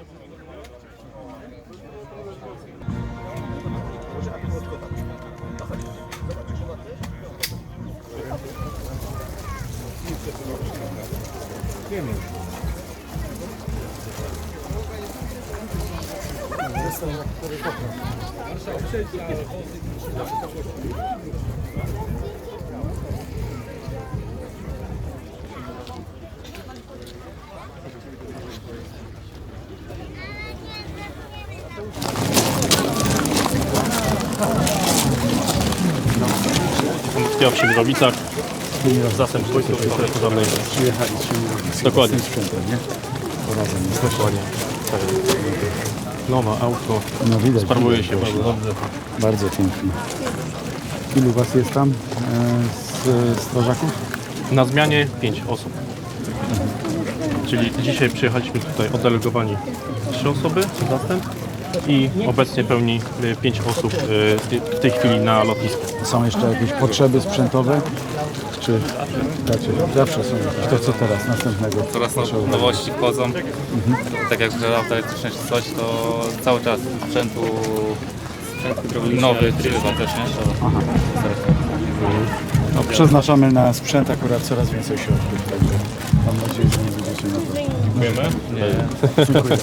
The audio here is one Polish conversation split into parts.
Ja w Siemierowicach. Zastęp wojskowy pożarnej. Przyjechaliśmy Dokładnie. z sprzętem, nie? Porazem. Dokładnie. Nowe auto. No widać. Sprawuje się bardzo dobrze. Bardzo pięknie. Ilu was jest tam e, z strażaków? Na zmianie 5 osób. Czyli dzisiaj przyjechaliśmy tutaj oddelegowani 3 osoby, zastęp i obecnie pełni 5 osób y, w tej chwili na lotnisku. Są jeszcze jakieś potrzeby sprzętowe? Czy zawsze są jakieś? To co teraz, następnego? Coraz Proszę nowości wchodzą. Tak jak że auto elektryczne czy coś, to cały czas sprzętu, sprzęt nowy przybywa też, nie? To No, przeznaczamy na sprzęt akurat coraz więcej środków, także mam nadzieję, że nie będziecie na to. Dziękujemy. Dziękuję.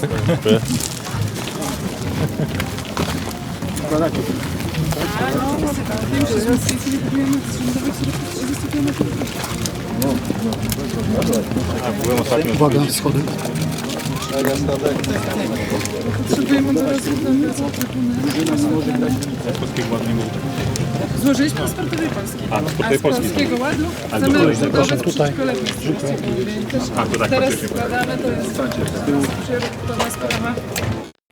Składacie. Byłem ostatnio Uwaga, schody. polskiego ładnego. Złożyliśmy pasportowej Polski. A, pasportowej z Polski. polskiego ładu chcemy tutaj. Też A, to tak teraz faktycznie. składamy, to jest przygotowana sprawa.